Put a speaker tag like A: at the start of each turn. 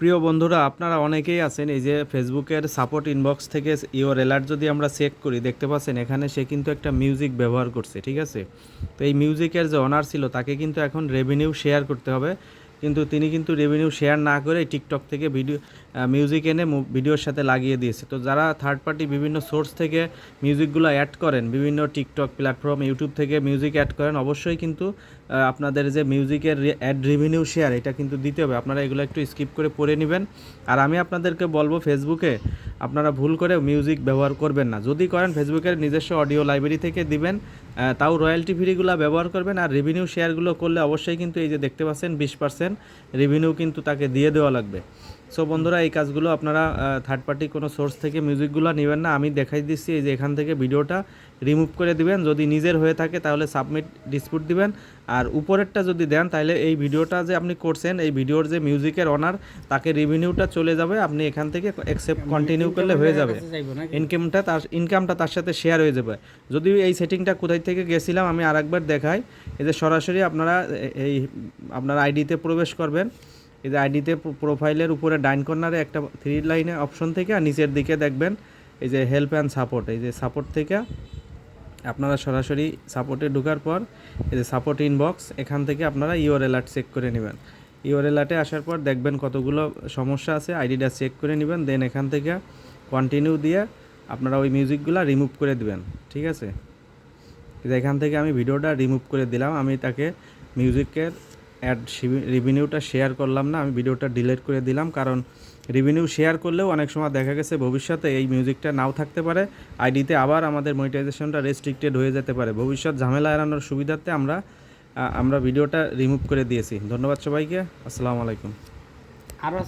A: প্রিয় বন্ধুরা, আপনারা অনেকেই আছেন এই যে ফেসবুকের সাপোর্ট ইনবক্স থেকে ইওর অ্যালার্ট যদি আমরা চেক করি, দেখতে পাচ্ছেন এখানে সে কিন্তু একটা মিউজিক ব্যবহার করছে, ঠিক আছে? তো এই মিউজিকের যে অনার ছিল, তাকে কিন্তু এখন রেভিনিউ শেয়ার করতে হবে। কিন্তু তিনি কিন্তু রেভিনিউ শেয়ার না করে টিকটক থেকে ভিডিও মিউজিক এনে ভিডিওর সাথে লাগিয়ে দিয়েছে। তো যারা থার্ড পার্টি বিভিন্ন সোর্স থেকে মিউজিকগুলো অ্যাড করেন, বিভিন্ন টিকটক প্ল্যাটফর্ম ইউটিউব থেকে মিউজিক অ্যাড করেন, অবশ্যই কিন্তু আপনাদের যে মিউজিকের অ্যাড রেভিনিউ শেয়ার এটা কিন্তু দিতে হবে। আপনারা এগুলো একটু স্কিপ করে পড়ে নেবেন। আর আমি আপনাদেরকে বলব ফেসবুকে আপনারা ভুল করে মিউজিক ব্যবহার করবেন না। যদি করেন ফেসবুকের নিজস্ব অডিও লাইব্রেরি থেকে দিবেন তাও রয়্যালটি ফ্রিগুলো ব্যবহার করবেন আর রেভিনিউ শেয়ারগুলো করলে অবশ্যই কিন্তু এই যে দেখতে পাচ্ছেন, বিশ পার্সেন্ট রেভিনিউ কিন্তু তাকে দিয়ে দেওয়া লাগবে। সো বন্ধুরা এই কাজগুলো আপনারা থার্ড পার্টি কোনো সোর্স থেকে মিউজিকগুলো নেবেন না। আমি দেখাই দিচ্ছি এই যে এখান থেকে ভিডিওটা রিমুভ করে দিবেন। যদি নিজের হয়ে থাকে তাহলে সাবমিট ডিসপুট দিবেন। আর উপরেরটা যদি দেন তাহলে এই ভিডিওটা যে আপনি করছেন এই ভিডিওর যে মিউজিকের অনার তাকে রেভিনিউটা চলে যাবে। আপনি এখান থেকে অ্যাকসেপ্ট কন্টিনিউ করলে হয়ে যাবে। ইনকামটা তার ইনকামটা তার সাথে শেয়ার হয়ে যাবে। যদিও এই সেটিংটা কোথায় থেকে গেছিলাম আমি আরেকবার দেখাই। এই যে সরাসরি আপনারা এই আপনার আইডিতে প্রবেশ করবেন। এই যে আইডিতে প্রোফাইলের উপরে ডাইন কর্নারে একটা থ্রি লাইনে অপশন থেকে আর নিচের দিকে দেখবেন এই যে হেল্প অ্যান্ড সাপোর্ট এই যে সাপোর্ট থেকে আপনারা সরাসরি সাপোর্টে ঢোকার পর এই যে সাপোর্ট ইনবক্স এখান থেকে আপনারা ইওর অ্যালার্ট চেক করে নেবেন। ইওর অ্যালার্টে আসার পর দেখবেন কতগুলো সমস্যা আছে আইডিটা চেক করে নেবেন দেন এখান থেকে কন্টিনিউ দিয়ে আপনারা ওই মিউজিকগুলো রিমুভ করে দিবেন, ঠিক আছে? এখান থেকে আমি ভিডিওটা রিমুভ করে দিলাম, আমি তাকে মিউজিকের অ্যাড রিভিনিউটা শেয়ার করলাম না, আমি ভিডিওটা ডিলিট করে দিলাম, কারণ রিভিনিউ শেয়ার করলেও অনেক সময় দেখা গেছে ভবিষ্যতে এই মিউজিকটা নাও থাকতে পারে আইডিতে আবার আমাদের মনিটাইজেশনটা রেস্ট্রিক্টেড হয়ে যেতে পারে। ভবিষ্যৎ ঝামেলা এড়ানোর সুবিধার্থে আমরা আমরা ভিডিওটা রিমুভ করে দিয়েছি। ধন্যবাদ সবাইকে, আসসালামু আলাইকুম।
B: আরও